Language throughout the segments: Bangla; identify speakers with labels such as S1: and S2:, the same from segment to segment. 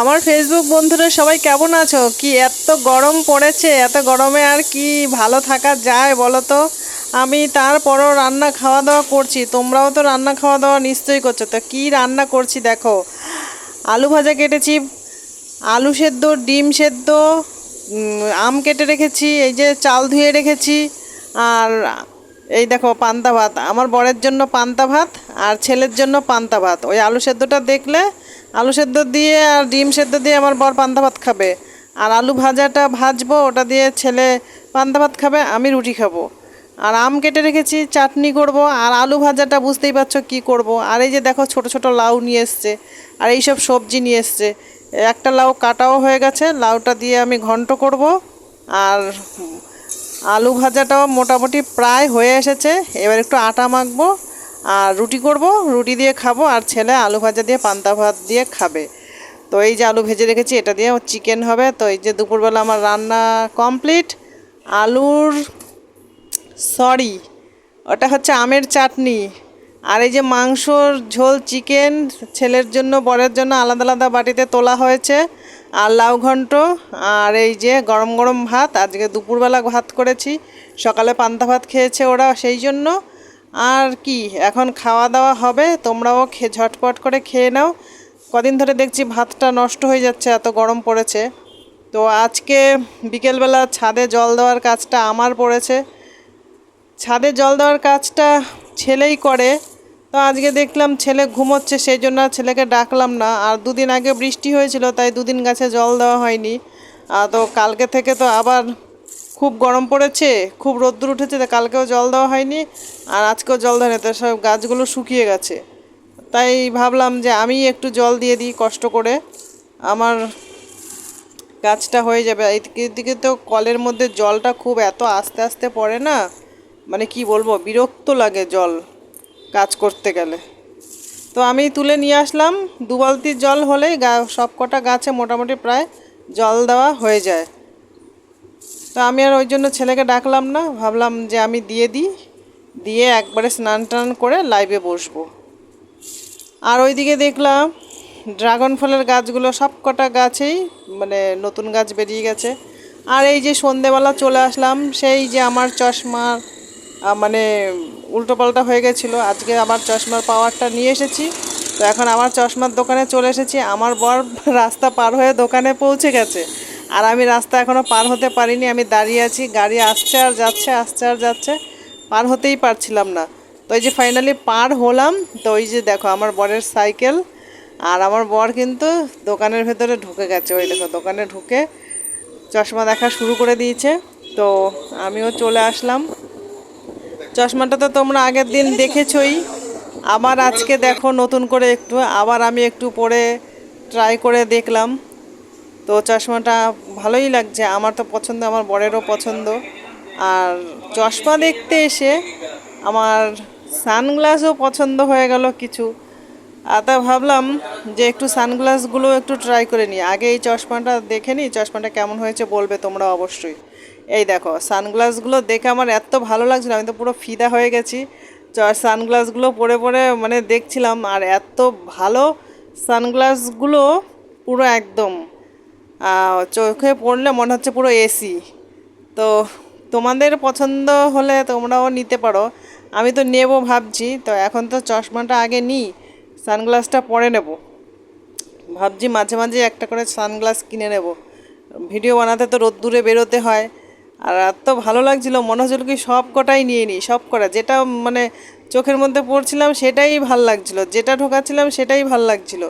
S1: আমার ফেসবুক বন্ধুরা সবাই কেমন আছো? কি এত গরম পড়েছে? এত গরমে আর কি ভালো থাকা যায় বলো তো? আমি তারপরও রান্না খাওয়া দাওয়া করছি। তোমরাও তো রান্না খাওয়া দাওয়া নিশ্চয়ই করছ। তো কী রান্না করছি দেখো। আলু ভাজা কেটেছি, আলু সেদ্ধ, ডিম সেদ্ধ আম কেটে রেখেছি, এই যে চাল ধুয়ে রেখেছি, আর এই দেখো পান্তা ভাত। আমার বরের জন্য পান্তা ভাত আর ছেলের জন্য পান্তা ভাত। ওই আলু সেদ্ধটা দেখলে আলু সেদ্ধ দিয়ে আর ডিম সেদ্ধ দিয়ে আমার বর পান্তা ভাত খাবে। আর আলু ভাজাটা ভাজবো, ওটা দিয়ে ছেলে পান্তা ভাত খাবে, আমি রুটি খাব। আর আম কেটে রেখেছি, চাটনি করব, আর আলু ভাজাটা বুঝতেই পারছ কি করব। আর এই যে দেখো ছোট ছোট লাউ নিয়ে এসছে, আর এই সব সবজি নিয়ে এসছে। একটা লাউ কাটাও হয়ে গেছে, লাউটা দিয়ে আমি ঘন্ট করব। আর আলু ভাজাটাও মোটামুটি প্রায় হয়ে এসেছে, এবার একটু আটা মাখবো। আর রুটি করব, রুটি দিয়ে খাব আর ছেলে আলু ভাজা দিয়ে, পান্তা ভাত দিয়ে খাবে। তো এই যে আলু ভেজে রেখেছি, এটা দিয়ে চিকেন হবে। তো এই যে দুপুরবেলা আমার রান্না কমপ্লিট। আলুর, সরি, ওটা হচ্ছে আমের চাটনি। আর এই যে মাংসর ঝোল চিকেন, ছেলের জন্য, বরের জন্য আলাদা আলাদা বাটিতে তোলা হয়েছে। আর লাউ ঘন্ট, আর এই যে গরম গরম ভাত। আজকে দুপুরবেলা ভাত করেছি। সকালে পান্তা ভাত খেয়েছে ওরা সেই জন্য। আর কি, এখন খাওয়া দাওয়া হবে, তোমরাও খে, ঝটপট করে খেয়ে নাও। কদিন ধরে দেখছি ভাতটা নষ্ট হয়ে যাচ্ছে, এত গরম পড়েছে। তো আজকে বিকেলবেলা ছাদে জল দেওয়ার কাজটা আমার পড়েছে। ছাদে জল দেওয়ার কাজটা ছেলেই করে। তো আজকে দেখলাম ছেলে ঘুমোচ্ছে, সেই জন্য ছেলেকে ডাকলাম না। আর দুদিন আগে বৃষ্টি হয়েছিল, তাই দুদিন গাছে জল দেওয়া হয়নি। আর তো কালকে থেকে তো আবার খুব গরম পড়েছে, খুব রোদ্দুর উঠেছে, তো কালকেও জল দেওয়া হয়নি, আর আজকেও জল দেয়নি তো সব গাছগুলো শুকিয়ে গেছে। তাই ভাবলাম যে আমি একটু জল দিয়ে দিই কষ্ট করে, আমার গাছটা হয়ে যাবে। এদিকে দিকে তো কলের মধ্যে জলটা খুব এত আস্তে আস্তে পড়ে না মানে কি বলব, বিরক্ত লাগে জল কাজ করতে গেলে। তো আমি তুলে নিয়ে আসলাম দু বালতি জল হলেই গা সব কটা গাছে মোটামুটি প্রায় জল দেওয়া হয়ে যায়। তো আমি আর ওই জন্য ছেলেকে ডাকলাম না, ভাবলাম যে আমি দিয়ে দিই, দিয়ে একবারে স্নান টান করে লাইভে বসবো। আর ওইদিকে দেখলাম ড্রাগন ফলের গাছগুলো সব কটা গাছেই মানে নতুন গাছ বেরিয়ে গেছে। আর এই যে সন্ধেবেলা চলে আসলাম, সেই যে আমার চশমার মানে উল্টোপাল্টা হয়ে গেছিল, আজকে আমার চশমার পাওয়ারটা নিয়ে এসেছি। তো এখন আমার চশমার দোকানে চলে এসেছি, আমার বর রাস্তা পার হয়ে দোকানে পৌঁছে গেছে। আর আমি রাস্তা এখনও পার হতে পারিনি, আমি দাঁড়িয়ে আছি, গাড়ি আসছে আর যাচ্ছে, আসছে আর যাচ্ছে, পার হতেই পারছিলাম না। তো এই যে ফাইনালি পার হলাম, তো ওই যে দেখো আমার বরের সাইকেল আর আমার বর কিন্তু দোকানের ভেতরে ঢুকে গেছে, ওই দেখো দোকানে ঢুকে চশমা দেখা শুরু করে দিয়েছে। তো আমিও চলে আসলাম। চশমাটা তো তোমরা আগের দিন দেখেছই। আবার আজকে দেখো নতুন করে একটু, আবার আমি একটু পরে ট্রাই করে দেখলাম। তো চশমাটা ভালোই লাগছে, আমার তো পছন্দ, আমার বরেরও পছন্দ। আর চশমা দেখতে এসে আমার সানগ্লাসও পছন্দ হয়ে গেল কিছু। আর তা ভাবলাম যে একটু সানগ্লাসগুলো একটু ট্রাই করে নিই। আগে এই চশমাটা দেখে নিই, চশমাটা কেমন হয়েছে বলবে তোমরা অবশ্যই। এই দেখো, সানগ্লাসগুলো দেখে আমার এত ভালো লাগছিল, আমি তো পুরো ফিদা হয়ে গেছি। সানগ্লাসগুলো পরে পরে মানে দেখছিলাম, আর এত ভালো সানগ্লাসগুলো পুরো একদম চোখে পড়লে মনে হচ্ছে পুরো এসি তো তোমাদের পছন্দ হলে তোমরাও নিতে পারো। আমি তো নেব ভাবছি, তো এখন তো চশমাটা আগে নিই, সানগ্লাসটা পরে নেব। ভাবছি মাঝে মাঝে একটা করে সানগ্লাস কিনে নেব। ভিডিও বানাতে তো রোদ্দুরে বেরোতে হয়। আর এত ভালো লাগছিল, মনে হচ্ছিল কি সব কটাই নিয়ে নিই, সব কটা। যেটা মানে চোখের মধ্যে পড়ছিলাম সেটাই ভালো লাগছিল, যেটা ঢোকাচ্ছিলাম সেটাই ভালো লাগছিল।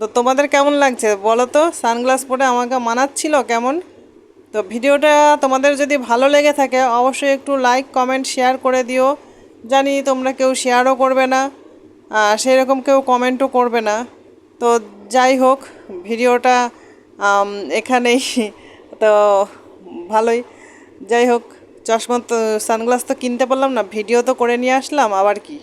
S1: তো তোমাদের কেমন লাগছে? বলো তো, সানগ্লাস পরে আমাকে মানাচ্ছিল কেমন? তো ভিডিওটা তোমাদের যদি ভালো লেগে থাকে, অবশ্যই একটু লাইক কমেন্ট শেয়ার করে দিও। জানি তোমরা কেউ শেয়ারও করবে না, আর সেই রকম কেউ কমেন্টও করবে না। তো যাই হোক, ভিডিওটা এখানেই। তো ভালোই। যাই হোক, চশমা তো, সানগ্লাস তো কিনতে পারলাম না, ভিডিও তো করে নিয়ে আসলাম, আবার কি?